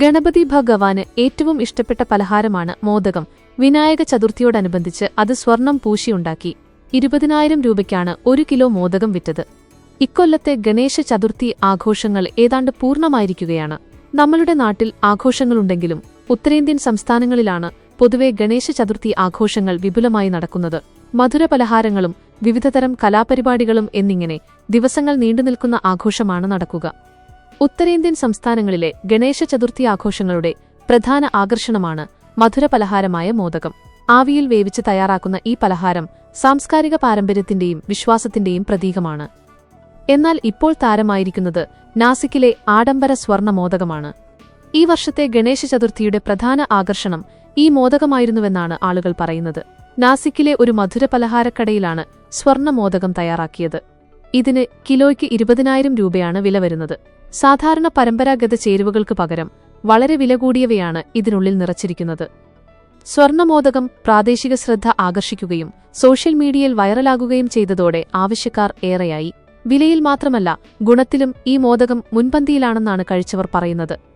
ഗണപതി ഭഗവാന് ഏറ്റവും ഇഷ്ടപ്പെട്ട പലഹാരമാണ് മോദകം. വിനായക ചതുർത്ഥിയോടനുബന്ധിച്ച് അത് സ്വർണം പൂശിയുണ്ടാക്കി. ഇരുപതിനായിരം രൂപയ്ക്കാണ് ഒരു കിലോ മോദകം വിറ്റത്. ഇക്കൊല്ലത്തെ ഗണേശ ചതുർത്ഥി ആഘോഷങ്ങൾ ഏതാണ്ട് പൂർണമായിരിക്കുകയാണ്. നമ്മളുടെ നാട്ടിൽ ആഘോഷങ്ങളുണ്ടെങ്കിലും ഉത്തരേന്ത്യൻ സംസ്ഥാനങ്ങളിലാണ് പൊതുവെ ഗണേശ ചതുർത്ഥി ആഘോഷങ്ങൾ വിപുലമായി നടക്കുന്നത്. മധുര പലഹാരങ്ങളും വിവിധതരം കലാപരിപാടികളും എന്നിങ്ങനെ ദിവസങ്ങൾ നീണ്ടുനിൽക്കുന്ന ആഘോഷമാണ് നടക്കുക. ഉത്തരേന്ത്യൻ സംസ്ഥാനങ്ങളിലെ ഗണേശ ചതുർത്ഥി ആഘോഷങ്ങളുടെ പ്രധാന ആകർഷണമാണ് മധുര പലഹാരമായ മോദകം. ആവിയിൽ വേവിച്ച് തയ്യാറാക്കുന്ന ഈ പലഹാരം സാംസ്കാരിക പാരമ്പര്യത്തിന്റെയും വിശ്വാസത്തിന്റെയും പ്രതീകമാണ്. എന്നാൽ ഇപ്പോൾ താരമായിരിക്കുന്നത് നാസിക്കിലെ ആഡംബര സ്വർണ മോദകമാണ്. ഈ വർഷത്തെ ഗണേശ ചതുർത്ഥിയുടെ പ്രധാന ആകർഷണം ഈ മോദകമായിരുന്നുവെന്നാണ് ആളുകൾ പറയുന്നത്. നാസിക്കിലെ ഒരു മധുര പലഹാരക്കടയിലാണ് സ്വർണ മോദകം തയ്യാറാക്കിയത്. ഇതിന് കിലോയ്ക്ക് ഇരുപതിനായിരം രൂപയാണ് വില വരുന്നത്. സാധാരണ പരമ്പരാഗത ചേരുവകൾക്ക് പകരം വളരെ വില കൂടിയവയാണ് ഇതിനുള്ളിൽ നിറച്ചിരിക്കുന്നത്. സ്വർണമോദകം പ്രാദേശിക ശ്രദ്ധ ആകർഷിക്കുകയും സോഷ്യൽ മീഡിയയിൽ വൈറലാകുകയും ചെയ്തതോടെ ആവശ്യക്കാർ ഏറെയായി. വിലയിൽ മാത്രമല്ല ഗുണത്തിലും ഈ മോദകം മുൻപന്തിയിലാണെന്നാണ് കഴിച്ചവർ പറയുന്നത്.